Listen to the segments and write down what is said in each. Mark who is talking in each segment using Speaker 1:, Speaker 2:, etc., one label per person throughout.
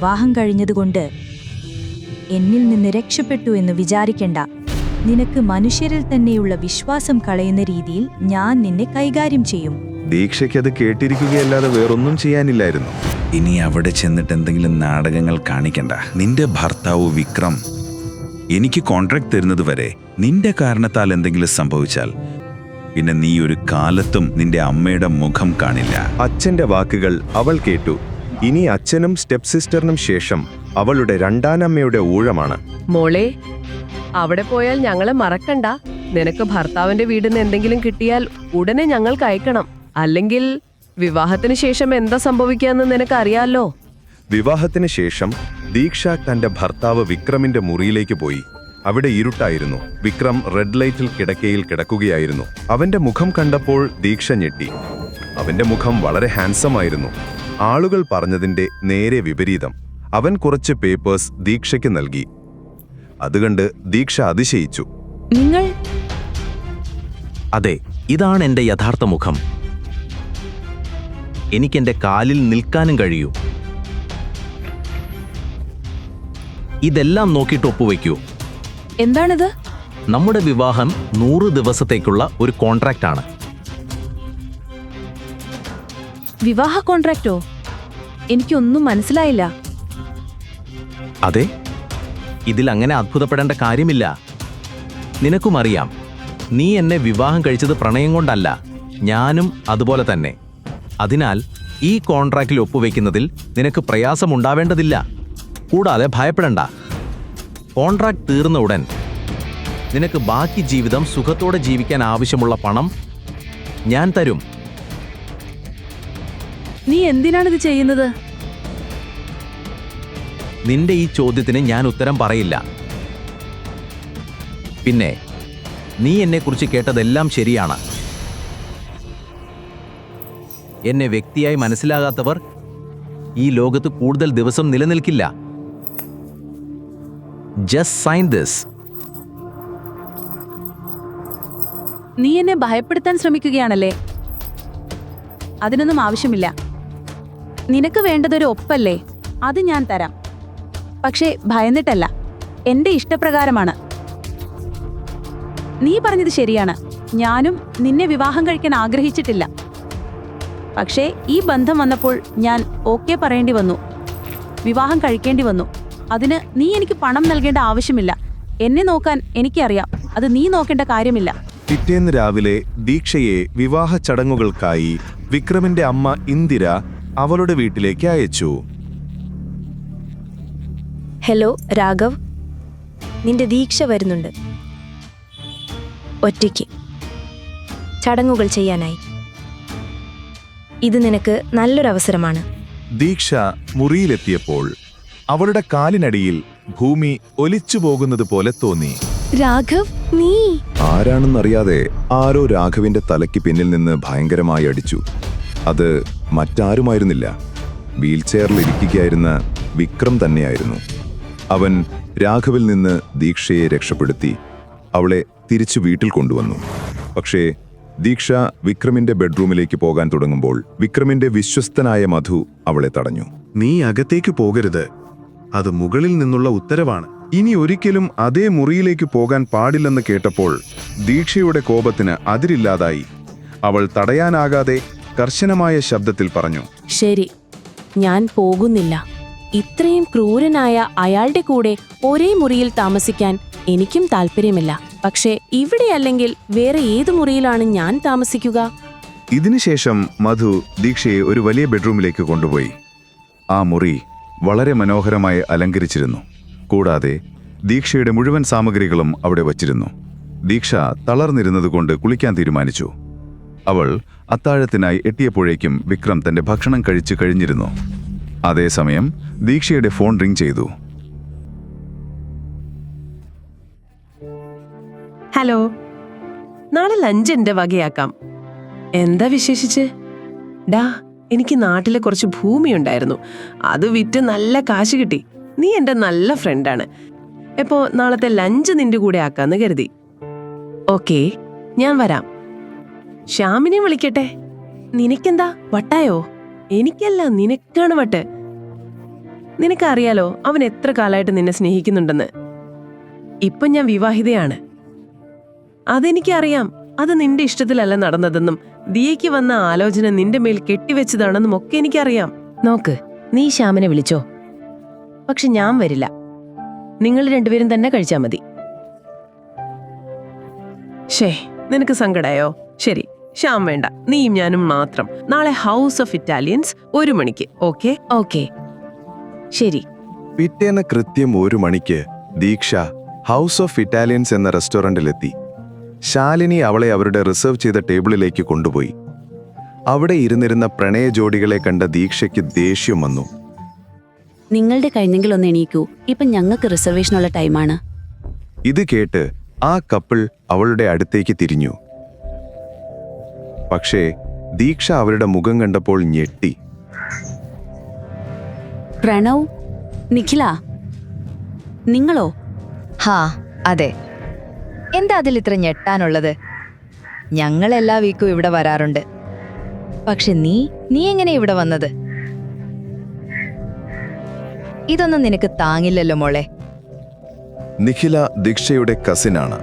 Speaker 1: വിവാഹം കഴിഞ്ഞതുകൊണ്ട് എന്നിൽ നിന്ന് രക്ഷപ്പെട്ടു എന്ന് വിചാരിക്കണ്ട. നിനക്ക് മനുഷ്യരിൽ തന്നെയുള്ള വിശ്വാസം കളയുന്ന രീതിയിൽ ഞാൻ നിന്നെ കൈകാര്യം ചെയ്യും.
Speaker 2: ദീക്ഷയ്ക്ക് അത് കേട്ടിരിക്കുകയല്ലാതെ വേറൊന്നും ചെയ്യാനില്ലായിരുന്നു.
Speaker 3: ഇനി അവിടെ ചെന്നിട്ട് എന്തെങ്കിലും നാടകങ്ങൾ കാണിക്കണ്ട. നിന്റെ ഭർത്താവ് വിക്രം എനിക്ക് കോൺട്രാക്ട് തരുന്നത് വരെ നിന്റെ കാരണത്താൽ എന്തെങ്കിലും സംഭവിച്ചാൽ പിന്നെ നീ ഒരു കാലത്തും നിന്റെ അമ്മയുടെ മുഖം കാണില്ല.
Speaker 2: അച്ഛന്റെ വാക്കുകൾ അവൾ കേട്ടു. ഇനി അച്ഛനും സ്റ്റെപ് സിസ്റ്ററിനും ശേഷം അവളുടെ രണ്ടാനമ്മയുടെ ഊഴമാണ്.
Speaker 4: മോളെ അവിടെ പോയാൽ ഞങ്ങളെ മറക്കണ്ട. നിനക്ക് ഭർത്താവിന്റെ വീടിന് എന്തെങ്കിലും കിട്ടിയാൽ ഉടനെ ഞങ്ങൾക്ക് അയക്കണം. അല്ലെങ്കിൽ വിവാഹത്തിന് ശേഷം എന്താ സംഭവിക്കാന്ന് നിനക്ക് അറിയാലോ
Speaker 2: വിവാഹത്തിന് ശേഷം ദീക്ഷ തന്റെ ഭർത്താവ് വിക്രമിന്റെ മുറിയിലേക്ക് പോയി. അവിടെ ഇരുട്ടായിരുന്നു. വിക്രം റെഡ് ലൈറ്റിൽ കിടക്കയിൽ കിടക്കുകയായിരുന്നു. അവന്റെ മുഖം കണ്ടപ്പോൾ ദീക്ഷ ഞെട്ടി. അവന്റെ മുഖം വളരെ ഹാൻസം ആയിരുന്നു ആളുകൾ പറഞ്ഞതിന്റെ നേരെ വിപരീതം. അവൻ കുറച്ച് പേപ്പേഴ്സ് ദീക്ഷയ്ക്ക് നൽകി. അതുകണ്ട് ദീക്ഷ അതിശയിച്ചു.
Speaker 1: നിങ്ങൾ?
Speaker 5: അതെ ഇതാണ് എന്റെ യഥാർത്ഥ മുഖം. എനിക്കെന്റെ കാലിൽ നിൽക്കാനും കഴിയൂ. ഇതെല്ലാം നോക്കിയിട്ട് ഒപ്പുവെക്കൂ.
Speaker 1: എന്താണിത്?
Speaker 5: നമ്മുടെ വിവാഹം നൂറ് ദിവസത്തേക്കുള്ള ഒരു കോൺട്രാക്റ്റ് ആണ്.
Speaker 1: വിവാഹ കോൺട്രാക്റ്റോ എനിക്കൊന്നും മനസ്സിലായില്ല.
Speaker 5: അതെ ഇതിൽ അങ്ങനെ അത്ഭുതപ്പെടേണ്ട കാര്യമില്ല. നിനക്കും അറിയാം നീ എന്നെ വിവാഹം കഴിച്ചത് പ്രണയം കൊണ്ടല്ല ഞാനും അതുപോലെ തന്നെ. അതിനാൽ ഈ കോൺട്രാക്റ്റിൽ ഒപ്പുവെക്കുന്നതിൽ നിനക്ക് പ്രയാസമുണ്ടാവേണ്ടതില്ല. കൂടാതെ ഭയപ്പെടണ്ട. കോൺട്രാക്ട് തീർന്ന ഉടൻ നിനക്ക് ബാക്കി ജീവിതം സുഖത്തോടെ ജീവിക്കാൻ ആവശ്യമുള്ള പണം ഞാൻ തരും.
Speaker 1: നീ എന്തിനാണിത് ചെയ്യുന്നത്?
Speaker 5: നിന്റെ ഈ ചോദ്യത്തിന് ഞാൻ ഉത്തരം പറയില്ല. പിന്നെ നീ എന്നെക്കുറിച്ച് കേട്ടതെല്ലാം ശരിയാണ്. എന്നെ വ്യക്തിയായി മനസ്സിലാകാത്തവർ ഈ ലോകത്ത് കൂടുതൽ ദിവസം നിലനിൽക്കില്ല. ജസ്റ്റ് സൈൻ ദിസ്
Speaker 1: നീ എന്നെ ഭയപ്പെടുത്താൻ ശ്രമിക്കുകയാണല്ലേ? അതിനൊന്നും ആവശ്യമില്ല. നിനക്ക് വേണ്ടതൊരു ഒപ്പല്ലേ? അത് ഞാൻ തരാം. പക്ഷേ ഭയന്നിട്ടല്ല. എന്റെ ഇഷ്ടപ്രകാരമാണ്. നീ പറഞ്ഞത് ശരിയാണ്. ഞാനും നിന്നെ വിവാഹം കഴിക്കാൻ ആഗ്രഹിച്ചിട്ടില്ല. പക്ഷേ ഈ ബന്ധം വന്നപ്പോൾ ഞാൻ ഓക്കെ പറയേണ്ടി വന്നു. വിവാഹം കഴിക്കേണ്ടി വന്നു. അതിന് നീ എനിക്ക് പണം നൽകേണ്ട ആവശ്യമില്ല. എന്നെ നോക്കാൻ എനിക്കറിയാം. അത് നീ നോക്കേണ്ട കാര്യമില്ല.
Speaker 2: പിറ്റേന്ന് രാവിലെ ദീക്ഷയെ വിവാഹ ചടങ്ങുകൾക്കായി വിക്രമിന്റെ അമ്മ ഇന്ദിര അവളുടെ വീട്ടിലേക്ക് അയച്ചു.
Speaker 6: ഹലോ രാഘവ്. നിന്റെ ദീക്ഷ വരുന്നുണ്ട്. ഒറ്റയ്ക്ക്. ചടങ്ങുകൾ ചെയ്യാനായി. ഇത് നിനക്ക് നല്ലൊരവസരമാണ്.
Speaker 2: ദീക്ഷ മുറിയിലെത്തിയപ്പോൾ അവളുടെ കാലിനടിയിൽ ഭൂമി ഒലിച്ചു പോകുന്നത് പോലെ തോന്നി.
Speaker 6: രാഘവ് നീ.
Speaker 2: ആരാണെന്നറിയാതെ ആരോ രാഘവിന്റെ തലയ്ക്ക് പിന്നിൽ നിന്ന് ഭയങ്കരമായി അടിച്ചു. അത് മറ്റാരുമായിരുന്നില്ല. വീൽചെയറിൽ ഇരിക്കുകയായിരുന്ന വിക്രം തന്നെയായിരുന്നു. അവൻ രാഘവിൽ നിന്ന് ദീക്ഷയെ രക്ഷപ്പെടുത്തി അവളെ തിരിച്ചു വീട്ടിൽ കൊണ്ടുവന്നു. പക്ഷേ ദീക്ഷ വിക്രമിന്റെ ബെഡ്റൂമിലേക്ക് പോകാൻ തുടങ്ങുമ്പോൾ വിക്രമിന്റെ വിശ്വസ്തനായ മധു അവളെ തടഞ്ഞു. നീ അകത്തേക്ക് പോകരുത്. അത് മുകളിൽ നിന്നുള്ള ഉത്തരവാണ്. ഇനി ഒരിക്കലും അതേ മുറിയിലേക്ക് പോകാൻ പാടില്ലെന്ന് കേട്ടപ്പോൾ ദീക്ഷയുടെ കോപത്തിന് അതിരില്ലാതായി. അവൾ തടയാനാകാതെ കർശനമായ ശബ്ദത്തിൽ പറഞ്ഞു
Speaker 7: ശരി ഞാൻ പോകുന്നില്ല. ഇത്രയും ക്രൂരനായ അയാളുടെ കൂടെ ഒരേ മുറിയിൽ താമസിക്കാൻ എനിക്കും താല്പര്യമില്ല പക്ഷേ ഇവിടെ അല്ലെങ്കിൽ വേറെ ഏത് മുറിയിലാണ് ഞാൻ താമസിക്കുക?
Speaker 2: ഇതിനുശേഷം മധു ദീക്ഷയെ ഒരു വലിയ ബെഡ്റൂമിലേക്ക് കൊണ്ടുപോയി. ആ മുറി വളരെ മനോഹരമായി അലങ്കരിച്ചിരുന്നു. കൂടാതെ ദീക്ഷയുടെ മുഴുവൻ സാമഗ്രികളും അവിടെ വച്ചിരുന്നു. ദീക്ഷ തളർന്നിരുന്നതുകൊണ്ട് കുളിക്കാൻ തീരുമാനിച്ചു. അവൾ അത്താഴത്തിനായി എത്തിയപ്പോഴേക്കും വിക്രം തന്റെ ഭക്ഷണം കഴിച്ചു കഴിഞ്ഞിരുന്നു. അതേസമയം ദീക്ഷയുടെ ഫോൺ റിംഗ് ചെയ്തു.
Speaker 4: ഹലോ നാളെ ലഞ്ച് എന്റെ വകയാക്കാം. എന്താ വിശേഷിച്ച്? ഡാ എനിക്ക് നാട്ടിലെ കുറച്ച് ഭൂമി ഉണ്ടായിരുന്നു അത് വിറ്റ് നല്ല കാശ് കിട്ടി. നീ എന്റെ നല്ല ഫ്രണ്ടാണ് എപ്പോ നാളത്തെ ലഞ്ച് നിന്റെ കൂടെ ആക്കാന്ന് കരുതി. ഓക്കേ ഞാൻ വരാം. ശ്യാമിനെ വിളിക്കട്ടെ. നിനക്കെന്താ? വട്ടായോ? എനിക്കല്ല നിനക്കാണ് വട്ട്. നിനക്കറിയാലോ അവൻ എത്ര കാലമായിട്ട് നിന്നെ സ്നേഹിക്കുന്നുണ്ടെന്ന്. ഇപ്പൊ ഞാൻ വിവാഹിതയാണ്. അതെനിക്കറിയാം അത് നിന്റെ ഇഷ്ടത്തിലല്ല നടന്നതെന്നും ദിയയ്ക്ക് വന്ന ആലോചന നിന്റെ മേൽ കെട്ടിവെച്ചതാണെന്നും ഒക്കെ എനിക്കറിയാം. നോക്ക് നീ ശ്യാമിനെ വിളിച്ചോ? പക്ഷെ ഞാൻ വരില്ല. നിങ്ങൾ രണ്ടുപേരും തന്നെ കഴിച്ചാ മതി. ഷേ നിനക്ക് സങ്കടായോ? ശരി. ശ്യാം വേണ്ട നീയും ഞാനും മാത്രം. നാളെ ഹൗസ് ഓഫ് ഇറ്റാലിയൻസ് ഒരു മണിക്ക് ഓക്കെ ഓക്കെ ശരി.
Speaker 2: പിറ്റേന്ന് കൃത്യം ഒരു മണിക്ക് ദീക്ഷ ഹൗസ് ഓഫ് ഇറ്റാലിയൻസ് എന്ന റെസ്റ്റോറന്റിലെത്തി ശാലിനി അവളെ അവരുടെ റിസർവ് ചെയ്ത ടേബിളിലേക്ക് കൊണ്ടുപോയി. അവിടെ ഇരുന്നിരുന്ന പ്രണയ ജോഡികളെ കണ്ട ദീക്ഷയ്ക്ക് ദേഷ്യം വന്നു.
Speaker 7: നിങ്ങളുടെ കഴിഞ്ഞെങ്കിൽ ഒന്ന് എണീക്കൂ. ഇപ്പം ഞങ്ങൾക്ക് റിസർവേഷനുള്ള ടൈമാണ്
Speaker 2: ഇത് കേട്ട് ആ കപ്പിൾ അവളുടെ അടുത്തേക്ക് തിരിഞ്ഞു. പക്ഷേ ദീക്ഷ അവരുടെ മുഖം കണ്ടപ്പോൾ ഞെട്ടി.
Speaker 7: പ്രണവ് നിഖില നിങ്ങളോ?
Speaker 8: ഹാ അതെ. എന്താ അതിൽ ഇത്ര ഞെട്ടാനുള്ളത്? ഞങ്ങൾ എല്ലാ വീക്കും ഇവിടെ വരാറുണ്ട്. പക്ഷെ നീ നീ എങ്ങനെ ഇവിടെ വന്നത്? ഇതൊന്നും നിനക്ക് താങ്ങില്ലല്ലോ മോളെ.
Speaker 2: നിഖില ദീക്ഷയുടെ കസിനാണ്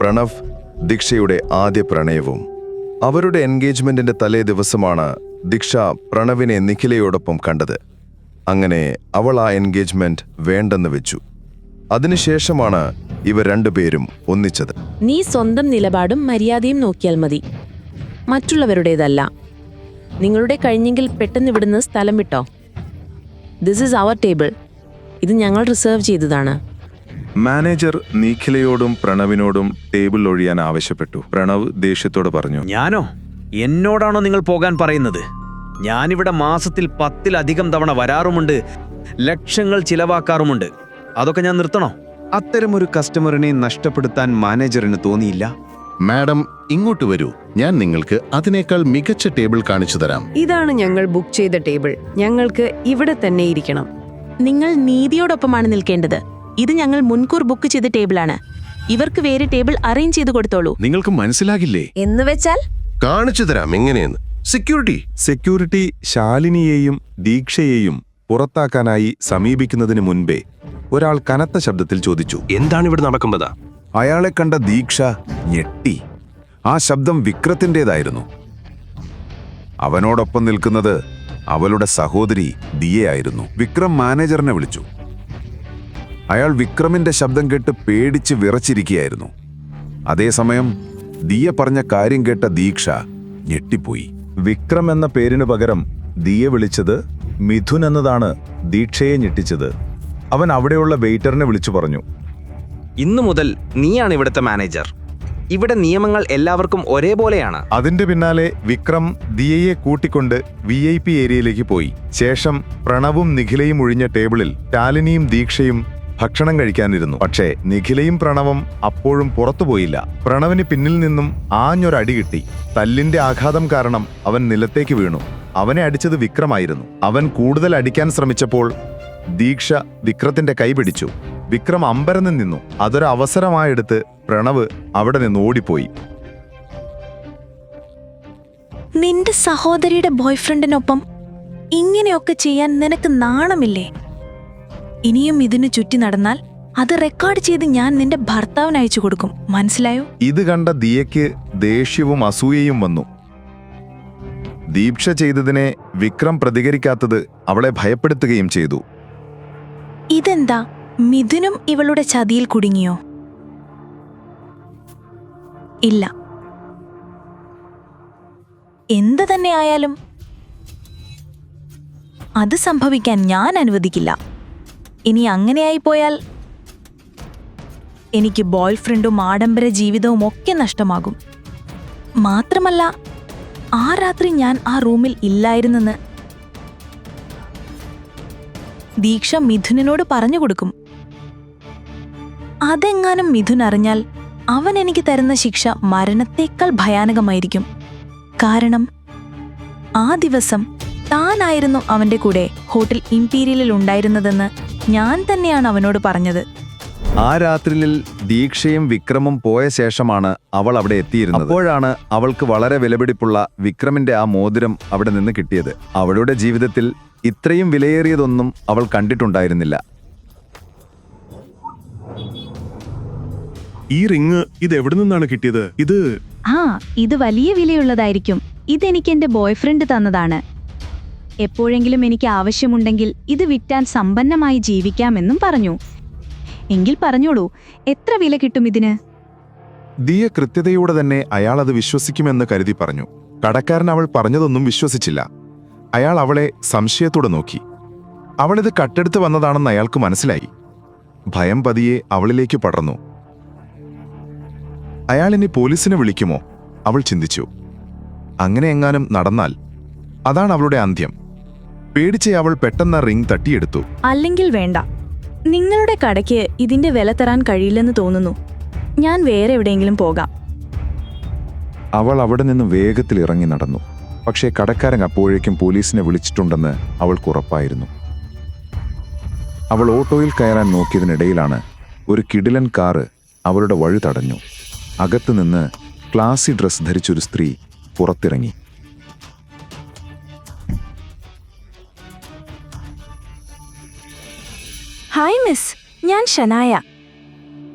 Speaker 2: പ്രണവ് ദീക്ഷയുടെ ആദ്യ പ്രണയവും. അവരുടെ എൻഗേജ്മെന്റിന്റെ തലേ ദിവസമാണ് ദീക്ഷ പ്രണവിനെ നിഖിലയോടൊപ്പം കണ്ടത്. അങ്ങനെ അവൾ ആ എൻഗേജ്മെന്റ് വേണ്ടെന്ന് വെച്ചു. അതിനുശേഷമാണ് ഇവർ രണ്ടുപേരും ഒന്നിച്ചത്.
Speaker 7: നീ സ്വന്തം നിലപാടും മര്യാദയും നോക്കിയാൽ മതി. മറ്റുള്ളവരുടേതല്ല. നിങ്ങളുടെ കഴിഞ്ഞെങ്കിൽ പെട്ടെന്ന് ഇവിടുന്ന് സ്ഥലം വിട്ടോ. ദിസ് ഇസ് അവർ ടേബിൾ ഇത് ഞങ്ങൾ റിസർവ് ചെയ്തതാണ്.
Speaker 2: മാനേജർ നീഖിലയോടും പ്രണവിനോടും ടേബിൾ ഒഴിയാൻ ആവശ്യപ്പെട്ടു. പ്രണവ് ദേഷ്യത്തോട് പറഞ്ഞു
Speaker 9: ഞാനോ? എന്നോടാണോ നിങ്ങൾ പോകാൻ പറയുന്നത്? ഞാനിവിടെ മാസത്തിൽ പത്തിലധികം തവണ വരാറുമുണ്ട് ലക്ഷങ്ങൾ ചിലവാക്കാറുമുണ്ട്. അതൊക്കെ ഞാൻ നിർത്തണോ?
Speaker 10: അത്തരമൊരു കസ്റ്റമറിനെ നഷ്ടപ്പെടുത്താൻ മാനേജറിന് തോന്നിയില്ല?
Speaker 11: മാഡം ഇങ്ങോട്ട് വരൂ. ഞാൻ നിങ്ങൾക്ക് അതിനേക്കാൾ മികച്ച ടേബിൾ കാണിച്ചു തരാം.
Speaker 4: ഇതാണ് ഞങ്ങൾ ബുക്ക് ചെയ്ത ടേബിൾ. ഞങ്ങൾക്ക് ഇവിടെ തന്നെ ഇരിക്കണം.
Speaker 7: നിങ്ങൾ നീതിയോടൊപ്പമാണ് നിൽക്കേണ്ടത്. ഇത് ഞങ്ങൾ മുൻകൂർ ബുക്ക് ചെയ്ത ടേബിളാണ് ഇവർക്ക് വേറെ ടേബിൾ അറേഞ്ച് ചെയ്ത് കൊടുത്തോളൂ.
Speaker 11: നിങ്ങൾക്ക് മനസ്സിലാകില്ലേ?
Speaker 8: എന്ന് വെച്ചാൽ?
Speaker 11: കാണിച്ചു തരാം എങ്ങനെയെന്ന്. സെക്യൂരിറ്റി
Speaker 2: സെക്യൂരിറ്റി ശാലിനിയെയും ദീക്ഷയെയും പുറത്താക്കാനായി സമീപിക്കുന്നതിന് മുൻപേ ഒരാൾ കനത്ത ശബ്ദത്തിൽ ചോദിച്ചു.
Speaker 10: എന്താണ് ഇവിടെ നടക്കുന്നത്?
Speaker 2: അയാളെ കണ്ട ദീക്ഷ ഞെട്ടി. ആ ശബ്ദം വിക്രത്തിന്റെതായിരുന്നു. അവനോടൊപ്പം നിൽക്കുന്നത് അവളുടെ സഹോദരി ദിയയായിരുന്നു. വിക്രം മാനേജറിനെ വിളിച്ചു. അയാൾ വിക്രമിന്റെ ശബ്ദം കേട്ട് പേടിച്ച് വിറച്ചിരിക്കുകയായിരുന്നു. അതേസമയം ദിയ പറഞ്ഞ കാര്യം കേട്ട ദീക്ഷ ഞെട്ടിപ്പോയി. വിക്രം എന്ന പേരിനു പകരം ദിയ വിളിച്ചത് മിഥുൻ എന്നതാണ് ദീക്ഷയെ ഞെട്ടിച്ചത്. അവൻ അവിടെയുള്ള വെയിറ്ററിനെ വിളിച്ചു പറഞ്ഞു.
Speaker 9: ഇന്നു മുതൽ നീയാണ് ഇവിടുത്തെ മാനേജർ. ഇവിടെ നിയമങ്ങൾ എല്ലാവർക്കും ഒരേപോലെയാണ്.
Speaker 2: അതിന്റെ പിന്നാലെ വിക്രം ദിയയെ കൂട്ടിക്കൊണ്ട് വി ഐ പി ഏരിയയിലേക്ക് പോയി. ശേഷം പ്രണവും നിഖിലയും ഒഴിഞ്ഞ ടേബിളിൽ ടാലിനിയും ദീക്ഷയും ഭക്ഷണം കഴിക്കാനിരുന്നു. പക്ഷേ നിഖിലയും പ്രണവും അപ്പോഴും പുറത്തുപോയില്ല പ്രണവിന് പിന്നിൽ നിന്നും ആഞ്ഞൊരടി കിട്ടി. തല്ലിന്റെ ആഘാതം കാരണം അവൻ നിലത്തേക്ക് വീണു. അവനെ അടിച്ചത് വിക്രമായിരുന്നു. അവൻ കൂടുതൽ അടിക്കാൻ ശ്രമിച്ചപ്പോൾ ദീക്ഷ വിക്രത്തിന്റെ കൈ പിടിച്ചു. വിക്രം അമ്പരന്ന് നിന്നു. അതൊരവസരമായെടുത്ത് പ്രണവ് അവിടെ നിന്ന് ഓടിപ്പോയി.
Speaker 6: നിന്റെ സഹോദരിയുടെ ബോയ്ഫ്രണ്ടിനൊപ്പം ഇങ്ങനെയൊക്കെ ചെയ്യാൻ നിനക്ക് നാണമില്ലേ? ഇനിയും ഇതിന് ചുറ്റി നടന്നാൽ അത് റെക്കോർഡ് ചെയ്ത് ഞാൻ നിന്റെ ഭർത്താവിന് അയച്ചു കൊടുക്കും. മനസ്സിലായോ?
Speaker 2: ഇത് കണ്ട ദിയയ്ക്ക് ദേഷ്യവും അസൂയയും വന്നു. ദീക്ഷ ചെയ്തതിനെ വിക്രം പ്രതികരിക്കാത്തത് അവളെ ഭയപ്പെടുത്തുകയും ചെയ്തു.
Speaker 6: ഇതെന്താ? മിഥുനും ഇവളുടെ ചതിയിൽ കുടുങ്ങിയോ? ഇല്ല. എന്ത് തന്നെ ആയാലും അത് സംഭവിക്കാൻ ഞാൻ അനുവദിക്കില്ല. ഇനി അങ്ങനെയായി പോയാൽ എനിക്ക് ബോയ്ഫ്രണ്ടും ആഡംബര ജീവിതവും ഒക്കെ നഷ്ടമാകും. മാത്രമല്ല ആ രാത്രി ഞാൻ ആ റൂമിൽ ഇല്ലായിരുന്നെന്ന് ദീക്ഷ മിഥുനോട് പറഞ്ഞു കൊടുക്കും. അതെങ്ങാനും മിഥുൻ അറിഞ്ഞാൽ അവൻ എനിക്ക് തരുന്ന ശിക്ഷ മരണത്തേക്കാൾ ഭയാനകമായിരിക്കും. കാരണം ആ ദിവസം താനായിരുന്നു അവന്റെ കൂടെ ഹോട്ടൽ ഇംപീരിയലിൽ ഉണ്ടായിരുന്നതെന്ന് ഞാൻ തന്നെയാണ് അവനോട് പറഞ്ഞത്.
Speaker 2: ആ രാത്രിയിൽ ദീക്ഷയും വിക്രമും പോയ ശേഷമാണ് അവൾ അവിടെ എത്തിയിരുന്നത്. അപ്പോഴാണ് അവൾക്ക് വളരെ വിലപിടിപ്പുള്ള വിക്രമിന്റെ ആ മോതിരം അവിടെ നിന്ന് കിട്ടിയത്. അവളുടെ ജീവിതത്തിൽ ഇത്രയും വിലയേറിയതൊന്നും അവൾ കണ്ടിട്ടുണ്ടായിരുന്നില്ല.
Speaker 12: ഈ റിങ് ഇത് എവിടെ നിന്നാണ് കിട്ടിയത്? ഇത്
Speaker 1: ആ ഇത് വലിയ വിലയുള്ളതായിരിക്കും. ഇതെനിക്ക് എന്റെ ബോയ്ഫ്രണ്ട് തന്നതാണ്. എപ്പോഴെങ്കിലും എനിക്ക് ആവശ്യമുണ്ടെങ്കിൽ ഇത് വിറ്റാൻ സമ്പന്നമായി ജീവിക്കാമെന്നും പറഞ്ഞു. എങ്കിൽ പറഞ്ഞോളൂ എത്ര വില കിട്ടും ഇതിന്?
Speaker 2: ദിയ കൃത്യതയോടെ തന്നെ അയാൾ അത് വിശ്വസിക്കുമെന്ന് കരുതി പറഞ്ഞു. കടക്കാരൻ അവൾ പറഞ്ഞതൊന്നും വിശ്വസിച്ചില്ല. അയാൾ അവളെ സംശയത്തോടെ നോക്കി. അവളിത് കട്ടെടുത്ത് വന്നതാണെന്ന് അയാൾക്ക് മനസ്സിലായി. ഭയം പതിയെ അവളിലേക്ക് പടർന്നു. അയാൾ ഇനി പോലീസിനെ വിളിക്കുമോ? അവൾ ചിന്തിച്ചു. അങ്ങനെ എങ്ങാനും നടന്നാൽ അതാണ് അവളുടെ അന്ത്യം. പേടിച്ച് അവൾ പെട്ടെന്ന് റിംഗ് തട്ടിയെടുത്തു.
Speaker 6: അല്ലെങ്കിൽ വേണ്ട. നിങ്ങളുടെ കടയ്ക്ക് ഇതിന്റെ വില തരാൻ കഴിയില്ലെന്ന് തോന്നുന്നു. ഞാൻ വേറെ എവിടെയെങ്കിലും പോകാം.
Speaker 2: അവൾ അവിടെ നിന്ന് വേഗത്തിൽ ഇറങ്ങി നടന്നു. പക്ഷേ കടക്കാരൻ അപ്പോഴേക്കും പോലീസിനെ വിളിച്ചിട്ടുണ്ടെന്ന് അവൾക്ക് ഉറപ്പായിരുന്നു. അവൾ ഓട്ടോയിൽ കയറാൻ നോക്കിയതിനിടയിലാണ് ഒരു കിടിലൻ കാറ് അവളുടെ വഴി തടഞ്ഞു. അകത്തുനിന്ന് ക്ലാസി ഡ്രസ് ധരിച്ചൊരു സ്ത്രീ പുറത്തിറങ്ങി.
Speaker 6: ഹായ് മിസ് ഞാൻ ഷനായ.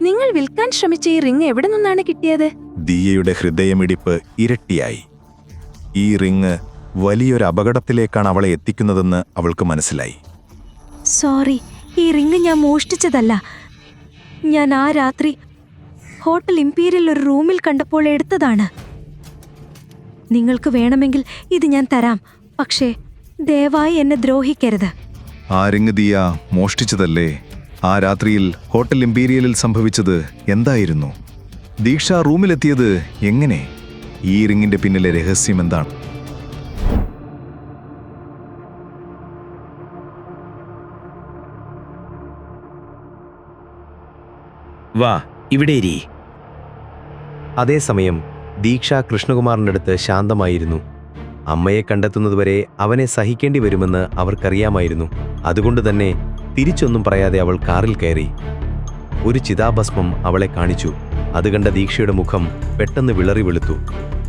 Speaker 6: നിങ്ങൾ വിൽക്കാൻ ശ്രമിച്ച ഈ റിങ് എവിടെ നിന്നാണ് കിട്ടിയത്?
Speaker 2: ദിയയുടെ ഹൃദയമിടിപ്പ് ഇരട്ടിയായി. ഈ റിങ് വലിയൊരു അപകടത്തിലേക്കാണ് അവളെ എത്തിക്കുന്നതെന്ന് അവൾക്ക് മനസ്സിലായി.
Speaker 6: സോറി ഈ റിങ് ഞാൻ മോഷ്ടിച്ചതല്ല. ഞാൻ ആ രാത്രി ഹോട്ടൽ ഇംപീരിയൽ ഒരു റൂമിൽ കണ്ടപ്പോൾ എടുത്തതാണ്. നിങ്ങൾക്ക് വേണമെങ്കിൽ ഇത് ഞാൻ തരാം. പക്ഷേ ദയവായി എന്നെ ദ്രോഹിക്കരുത്.
Speaker 2: ആ രംഗതിയ മോഷ്ടിച്ചതല്ലേ? ആ രാത്രിയിൽ ഹോട്ടൽ ഇംപീരിയലിൽ സംഭവിച്ചത് എന്തായിരുന്നു? ദീക്ഷ റൂമിലെത്തിയത് എങ്ങനെ? ഈ റിങ്ങിന്റെ പിന്നിലെ രഹസ്യം എന്താണ്?
Speaker 9: വാ ഇവിടെ
Speaker 13: അതേസമയം ദീക്ഷ കൃഷ്ണകുമാറിന്റെ അടുത്ത് ശാന്തമായിരുന്നു. അമ്മയെ കണ്ടെത്തുന്നതുവരെ അവനെ സഹിക്കേണ്ടി വരുമെന്ന് അവർക്കറിയാമായിരുന്നു. അതുകൊണ്ട് തന്നെ തിരിച്ചൊന്നും പറയാതെ അവൾ കാറിൽ കയറി. ഒരു ചിതാഭസ്മം അവളെ കാണിച്ചു. അത് കണ്ട ദീക്ഷയുടെ മുഖം പെട്ടെന്ന് വിളറി വെളുത്തു.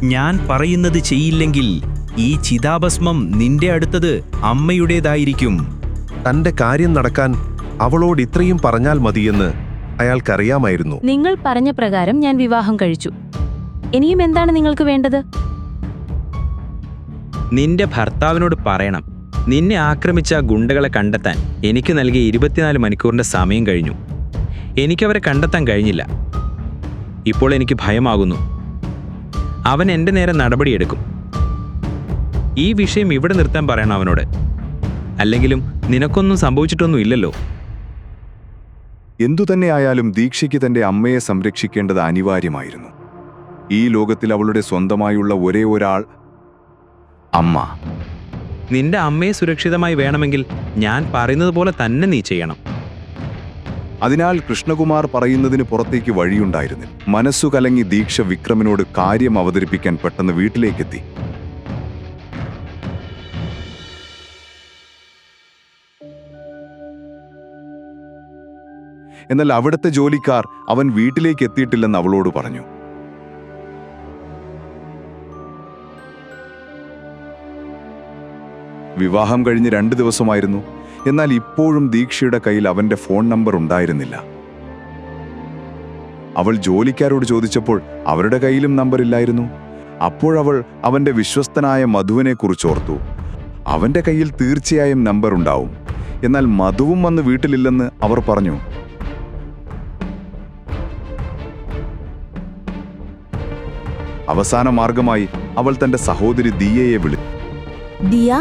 Speaker 3: ഞാൻ പറയുന്നത് ചെയ്യില്ലെങ്കിൽ ഈ ചിതാഭസ്മം നിന്റെ അടുത്തത് അമ്മയുടേതായിരിക്കും.
Speaker 11: തന്റെ കാര്യം നടക്കാൻ അവളോട് ഇത്രയും പറഞ്ഞാൽ മതിയെന്ന് അയാൾക്കറിയാമായിരുന്നു.
Speaker 7: നിങ്ങൾ പറഞ്ഞ പ്രകാരം ഞാൻ വിവാഹം കഴിച്ചു. ഇനിയും എന്താണ് നിങ്ങൾക്ക് വേണ്ടത്?
Speaker 9: നിന്റെ ഭർത്താവിനോട് പറയണം. നിന്നെ ആക്രമിച്ച ഗുണ്ടകളെ കണ്ടെത്താൻ എനിക്ക് നൽകിയ ഇരുപത്തിനാല് മണിക്കൂറിന്റെ സമയം കഴിഞ്ഞു. എനിക്കവരെ കണ്ടെത്താൻ കഴിഞ്ഞില്ല. ഇപ്പോൾ എനിക്ക് ഭയമാകുന്നു. അവൻ എന്റെ നേരെ നടപടിയെടുക്കും. ഈ വിഷയം ഇവിടെ നിർത്താൻ പറയണം അവനോട്. അല്ലെങ്കിലും നിനക്കൊന്നും സംഭവിച്ചിട്ടൊന്നും ഇല്ലല്ലോ.
Speaker 2: എന്തുതന്നെയായാലും ദീക്ഷയ്ക്ക് തന്റെ അമ്മയെ സംരക്ഷിക്കേണ്ടത് അനിവാര്യമായിരുന്നു. ഈ ലോകത്തിൽ അവളുടെ സ്വന്തമായുള്ള ഒരേ ഒരാൾ അമ്മ.
Speaker 9: നിന്റെ അമ്മയെ സുരക്ഷിതമായി വേണമെങ്കിൽ ഞാൻ പറയുന്നത് പോലെ തന്നെ നീ ചെയ്യണം.
Speaker 2: അതിനാൽ കൃഷ്ണകുമാർ പറയുന്നതിന് പുറത്തേക്ക് വഴിയുണ്ടായിരുന്നില്ല. മനസ്സു കലങ്ങി ദീക്ഷ വിക്രമിനോട് കാര്യം അവതരിപ്പിക്കാൻ പെട്ടെന്ന് വീട്ടിലേക്കെത്തി. എന്നാൽ അവിടുത്തെ ജോലിക്കാർ അവൻ വീട്ടിലേക്ക് എത്തിയിട്ടില്ലെന്ന് അവളോട് പറഞ്ഞു. വിവാഹം കഴിഞ്ഞ് രണ്ട് ദിവസമായിരുന്നു. എന്നാൽ ഇപ്പോഴും ദീക്ഷയുടെ കയ്യിൽ അവന്റെ ഫോൺ നമ്പർ ഉണ്ടായിരുന്നില്ല. അവൾ ജോലിക്കാരോട് ചോദിച്ചപ്പോൾ അവരുടെ കയ്യിലും നമ്പർ ഇല്ലായിരുന്നു. അപ്പോഴവൾ അവന്റെ വിശ്വസ്തനായ മധുവിനെ കുറിച്ചോർത്തു. അവന്റെ കയ്യിൽ തീർച്ചയായും നമ്പർ ഉണ്ടാവും. എന്നാൽ മധുവും വന്ന് വീട്ടിലില്ലെന്ന് അവർ പറഞ്ഞു. അവസാന മാർഗമായി അവൾ തന്റെ സഹോദരി ദിയയെ വിളി
Speaker 7: ദിയ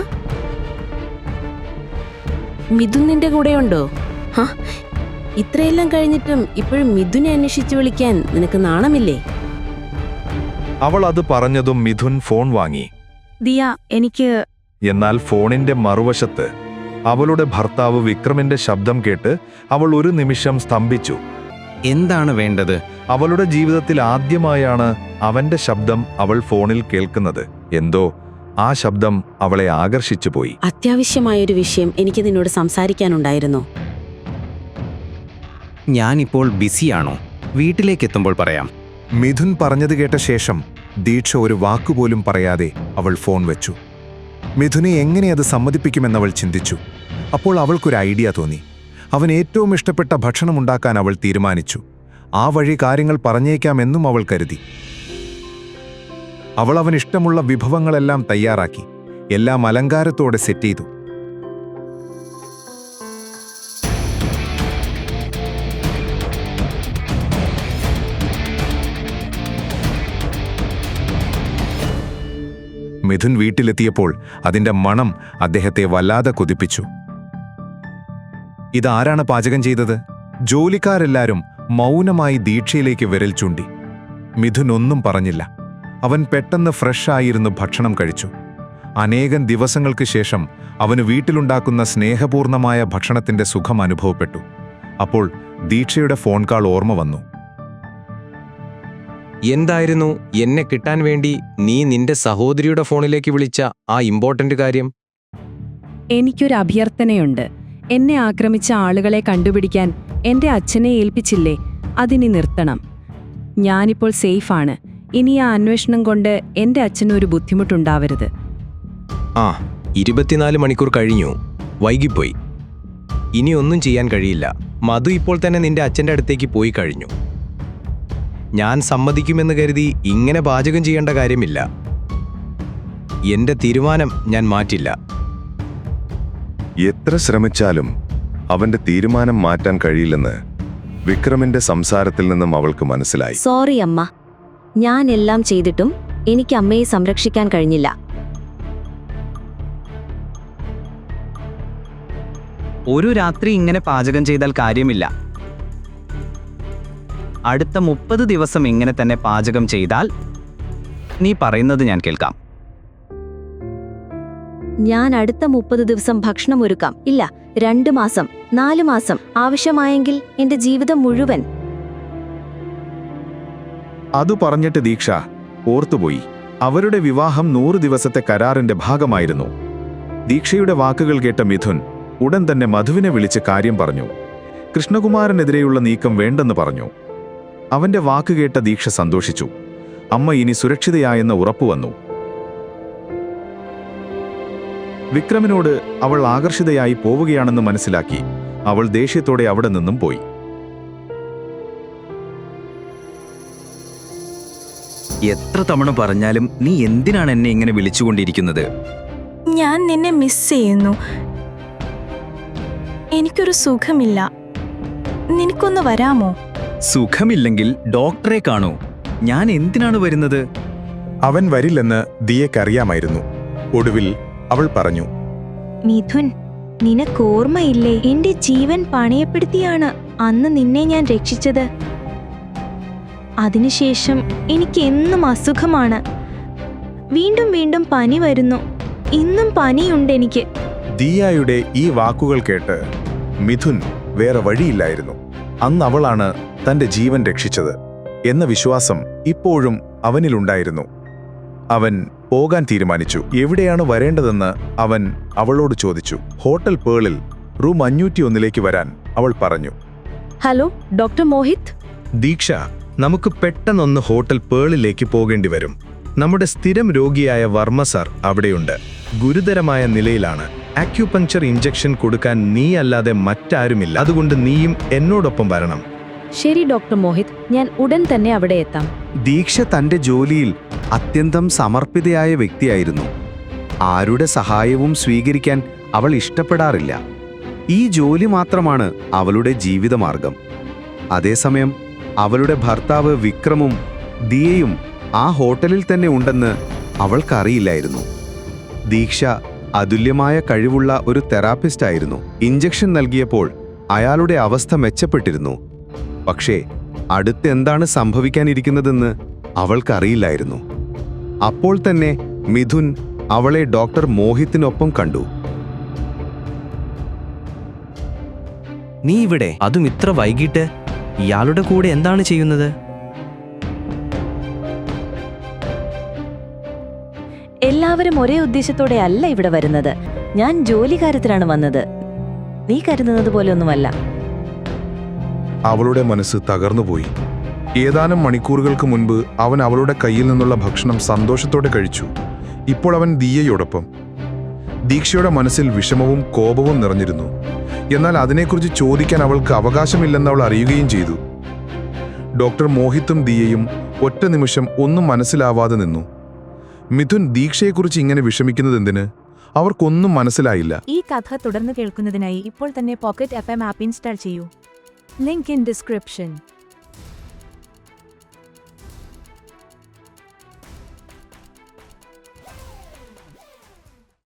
Speaker 7: മിഥുൻ നിന്റെ കൂടെയുണ്ടോ? ഹാ? ഇത്രയെല്ലാം കഴിഞ്ഞിട്ടും ഇപ്പോഴും മിഥുനെ അന്വേഷിച്ചു വിളിക്കാൻ നിനക്ക് നാണമില്ലേ?
Speaker 2: അവൾ അത് പറഞ്ഞതും മിഥുൻ ഫോൺ വാങ്ങി.
Speaker 1: ദിയ എനിക്ക്
Speaker 2: എന്നാൽ ഫോണിന്റെ മറുവശത്ത് അവളുടെ ഭർത്താവ് വിക്രമിന്റെ ശബ്ദം കേട്ട് അവൾ ഒരു നിമിഷം സ്തംഭിച്ചു.
Speaker 9: എന്താണ് വേണ്ടത്?
Speaker 2: അവളുടെ ജീവിതത്തിൽ ആദ്യമായാണ് അവന്റെ ശബ്ദം അവൾ ഫോണിൽ കേൾക്കുന്നത്. എന്തോ ആ ശബ്ദം അവളെ ആകർഷിച്ചു പോയി.
Speaker 7: അത്യാവശ്യമായൊരു വിഷയം എനിക്ക് നിന്നോട് സംസാരിക്കാനുണ്ടായിരുന്നു.
Speaker 13: ഞാനിപ്പോൾ ബിസിയാണോ? വീട്ടിലേക്ക് എത്തുമ്പോൾ പറയാം.
Speaker 2: മിഥുൻ പറഞ്ഞത് കേട്ട ശേഷം ദീക്ഷ ഒരു വാക്കുപോലും പറയാതെ അവൾ ഫോൺ വെച്ചു. മിഥുനെ എങ്ങനെ അത് സമ്മതിപ്പിക്കുമെന്നവൾ ചിന്തിച്ചു. അപ്പോൾ അവൾക്കൊരു ഐഡിയ തോന്നി. അവൻ ഏറ്റവും ഇഷ്ടപ്പെട്ട ഭക്ഷണം ഉണ്ടാക്കാൻ അവൾ തീരുമാനിച്ചു. ആ വഴി കാര്യങ്ങൾ പറഞ്ഞേക്കാമെന്നും അവൾ കരുതി. അവൾ അവൻ ഇഷ്ടമുള്ള വിഭവങ്ങളെല്ലാം തയ്യാറാക്കി എല്ലാം അലങ്കാരത്തോടെ സെറ്റ് ചെയ്തു. മിഥുൻ വീട്ടിലെത്തിയപ്പോൾ അതിന്റെ മണം അദ്ദേഹത്തെ വല്ലാതെ കൊതിപ്പിച്ചു. ഇതാരാണ് പാചകം ചെയ്തത്? ജോലിക്കാരെല്ലാരും മൗനമായി ദീക്ഷയിലേക്ക് വിരൽ ചൂണ്ടി. മിഥുൻ ഒന്നും പറഞ്ഞില്ല. അവൻ പെട്ടെന്ന് ഫ്രഷായിരുന്നു ഭക്ഷണം കഴിച്ചു. അനേകം ദിവസങ്ങൾക്ക് ശേഷം അവന് വീട്ടിലുണ്ടാക്കുന്ന സ്നേഹപൂർണമായ ഭക്ഷണത്തിന്റെ സുഖം അനുഭവപ്പെട്ടു. അപ്പോൾ ദീക്ഷയുടെ ഫോൺ കാൾ ഓർമ്മ വന്നു.
Speaker 14: എന്തായിരുന്നു? എന്നെ കിട്ടാൻ വേണ്ടി നീ നിന്റെ സഹോദരിയുടെ ഫോണിലേക്ക് വിളിച്ച ആ ഇമ്പോർട്ടന്റ് കാര്യം?
Speaker 15: എനിക്കൊരു അഭ്യർത്ഥനയുണ്ട്. എന്നെ ആക്രമിച്ച ആളുകളെ കണ്ടുപിടിക്കാൻ എന്റെ അച്ഛനെ ഏൽപ്പിച്ചില്ലേ? അതിനി നിർത്തണം. ഞാനിപ്പോൾ സേഫാണ് ഇനി ആ അന്വേഷണം കൊണ്ട് എന്റെ അച്ഛന് ഒരു ബുദ്ധിമുട്ടുണ്ടാവരുത്.
Speaker 14: ആ ഇരുപത്തിനാല് മണിക്കൂർ കഴിഞ്ഞു. വൈകിപ്പോയി. ഇനി ഒന്നും ചെയ്യാൻ കഴിയില്ല. മധു ഇപ്പോൾ തന്നെ നിന്റെ അച്ഛന്റെ അടുത്തേക്ക് പോയി കഴിഞ്ഞു. ഞാൻ സമ്മതിക്കുമെന്ന് കരുതി ഇങ്ങനെ പാചകം ചെയ്യേണ്ട കാര്യമില്ല. എന്റെ തീരുമാനം ഞാൻ മാറ്റില്ല.
Speaker 2: എത്ര ശ്രമിച്ചാലും അവന്റെ തീരുമാനം മാറ്റാൻ കഴിയില്ലെന്ന് വിക്രമിന്റെ സംസാരത്തിൽ നിന്നും അവൾക്ക് മനസ്സിലായി.
Speaker 8: സോറി അമ്മ. ഞാൻ എല്ലാം ചെയ്തിട്ടും എനിക്ക് അമ്മയെ സംരക്ഷിക്കാൻ കഴിഞ്ഞില്ല.
Speaker 16: ഒരു രാത്രി ഇങ്ങനെ പാചകം ചെയ്താൽ കാര്യമില്ല. അടുത്ത മുപ്പത് ദിവസം ഇങ്ങനെ തന്നെ പാചകം ചെയ്താൽ നീ പറയുന്നത് ഞാൻ കേൾക്കാം.
Speaker 8: ഞാൻ അടുത്ത മുപ്പത് ദിവസം ഭക്ഷണം ഒരുക്കാം. ഇല്ല രണ്ട് മാസം നാലു മാസം. ആവശ്യമായെങ്കിൽ എന്റെ ജീവിതം മുഴുവൻ
Speaker 2: അതു പറഞ്ഞിട്ട് ദീക്ഷ ഓർത്തുപോയി. അവരുടെ വിവാഹം നൂറ് ദിവസത്തെ കരാറിന്റെ ഭാഗമായിരുന്നു. ദീക്ഷയുടെ വാക്കുകൾ കേട്ട മിഥുൻ ഉടൻ തന്നെ മധുവിനെ വിളിച്ച് കാര്യം പറഞ്ഞു. കൃഷ്ണകുമാരനെതിരെയുള്ള നീക്കം വേണ്ടെന്ന് പറഞ്ഞു. അവന്റെ വാക്ക് കേട്ട ദീക്ഷ സന്തോഷിച്ചു. അമ്മ ഇനി സുരക്ഷിതയായെന്ന് ഉറപ്പുവന്നു വിക്രമിനോട് അവൾ ആകർഷിതയായി പോവുകയാണെന്ന് മനസ്സിലാക്കി അവൾ ദേഷ്യത്തോടെ അവിടെ നിന്നും പോയി.
Speaker 16: എത്ര തവണ പറഞ്ഞാലും നീ എന്തിനാണ് എന്നെ ഇങ്ങനെ വിളിച്ചുകൊണ്ടിരിക്കുന്നത്?
Speaker 17: ഞാൻ നിന്നെ മിസ് ചെയ്യുന്നു. എനിക്കൊരു സുഖമില്ല. നിനക്കൊന്ന് വരാമോ?
Speaker 16: സുഖമില്ലെങ്കിൽ ഡോക്ടറെ കാണൂ. ഞാൻ എന്തിനാണ് വരുന്നത്?
Speaker 2: അവൻ വരില്ലെന്ന് ദിയക്കറിയാമായിരുന്നു ഒടുവിൽ അവൾ പറഞ്ഞു
Speaker 17: മിഥുൻ നിനക്കോർമ്മയില്ലേ എന്റെ ജീവൻ പണയപ്പെടുത്തിയാണ് അന്ന് നിന്നെ ഞാൻ രക്ഷിച്ചത്. അതിനുശേഷം എനിക്ക് എന്നും അസുഖമാണ്. വീണ്ടും വീണ്ടും പനി വരുന്നു. ഇന്നും പനിയുണ്ട് എനിക്ക്.
Speaker 2: ദിയായുടെ ഈ വാക്കുകൾ കേട്ട് മിഥുൻ വേറെ വഴിയില്ലായിരുന്നു. അന്ന് അവളാണ് തന്റെ ജീവൻ രക്ഷിച്ചത് എന്ന വിശ്വാസം ഇപ്പോഴും അവനിലുണ്ടായിരുന്നു. അവൻ പോകാൻ തീരുമാനിച്ചു. എവിടെയാണ് വരേണ്ടതെന്ന് അവൻ അവളോട് ചോദിച്ചു. ഹോട്ടൽ പേളിൽ റൂം അഞ്ഞൂറ്റി ഒന്നിലേക്ക് വരാൻ അവൾ പറഞ്ഞു.
Speaker 8: Hello doctor Mohit?
Speaker 7: ദീക്ഷ നമുക്ക് പെട്ടെന്നൊന്ന് ഹോട്ടൽ പേളിലേക്ക് പോകേണ്ടി വരും. നമ്മുടെ സ്ഥിരം രോഗിയായ വർമ്മ സാർ അവിടെയുണ്ട്. ഗുരുതരമായ നിലയിലാണ്. അക്യുപങ്ചർ ഇഞ്ചക്ഷൻ കൊടുക്കാൻ നീ അല്ലാതെ മറ്റാരുമില്ല. അതുകൊണ്ട് നീയും എന്നോടൊപ്പം വരണം.
Speaker 8: ശരി ഡോക്ടർ മോഹിത്. ഞാൻ ഉടൻ തന്നെ അവിടെ എത്താം.
Speaker 18: ദീക്ഷ തന്റെ ജോലിയിൽ അത്യന്തം സമർപ്പിതയായ വ്യക്തിയായിരുന്നു. ആരുടെ സഹായവും സ്വീകരിക്കാൻ അവൾ ഇഷ്ടപ്പെടാറില്ല. ഈ ജോലി മാത്രമാണ് അവളുടെ ജീവിതമാർഗം. അതേസമയം അവളുടെ ഭർത്താവ് വിക്രമും ദിയയും ആ ഹോട്ടലിൽ തന്നെ ഉണ്ടെന്ന് അവൾക്കറിയില്ലായിരുന്നു. ദീക്ഷ അതുല്യമായ കഴിവുള്ള ഒരു തെറാപ്പിസ്റ്റ് ആയിരുന്നു. ഇഞ്ചക്ഷൻ നൽകിയപ്പോൾ അയാളുടെ അവസ്ഥ മെച്ചപ്പെട്ടിരുന്നു. പക്ഷേ അടുത്തെന്താണ് സംഭവിക്കാനിരിക്കുന്നതെന്ന് അവൾക്കറിയില്ലായിരുന്നു. അപ്പോൾ തന്നെ മിഥുൻ അവളെ ഡോക്ടർ മോഹിത്തിനൊപ്പം കണ്ടു.
Speaker 14: നീ ഇവിടെ അതും ഇത്ര വൈകിട്ട് ഇയാളുടെ കൂടെ എന്താണ് ചെയ്യുന്നത്?
Speaker 8: എല്ലാവരും ഒരേ ഉദ്ദേശത്തോടെ അല്ല ഇവിടെ വരുന്നത്. ഞാൻ ജോലി കാര്യത്തിലാണ് വന്നത്. നീ കരുതുന്നത് പോലെയൊന്നുമല്ല
Speaker 2: അവളുടെ മനസ്സ് തകർന്നുപോയി ഏതാനും മണിക്കൂറുകൾക്ക് മുൻപ് അവൻ അവളുടെ കയ്യിൽ നിന്നുള്ള ഭക്ഷണം സന്തോഷത്തോടെ കഴിച്ചു. ഇപ്പോൾ അവൻ ദീയയോടൊപ്പം. ദീക്ഷയുടെ മനസ്സിൽ വിഷമവും കോപവും നിറഞ്ഞിരുന്നു. എന്നാൽ അതിനെക്കുറിച്ച് ചോദിക്കാൻ അവൾക്ക് അവകാശമില്ലെന്ന് അവൾ അറിയുകയും ചെയ്തു. ഡോക്ടർ മോഹിത്തും ദിയയും ഒറ്റ നിമിഷം ഒന്നും മനസ്സിലാവാതെ നിന്നു. മിഥുൻ ദീക്ഷയെക്കുറിച്ച് ഇങ്ങനെ വിഷമിക്കുന്നത് എന്തിന്? അവർക്കൊന്നും മനസ്സിലായില്ല.
Speaker 19: ഈ കഥ തുടർന്ന് കേൾക്കുന്നതിനായി ഇപ്പോൾ തന്നെ pocket F M app install ചെയ്യൂ. Link in description.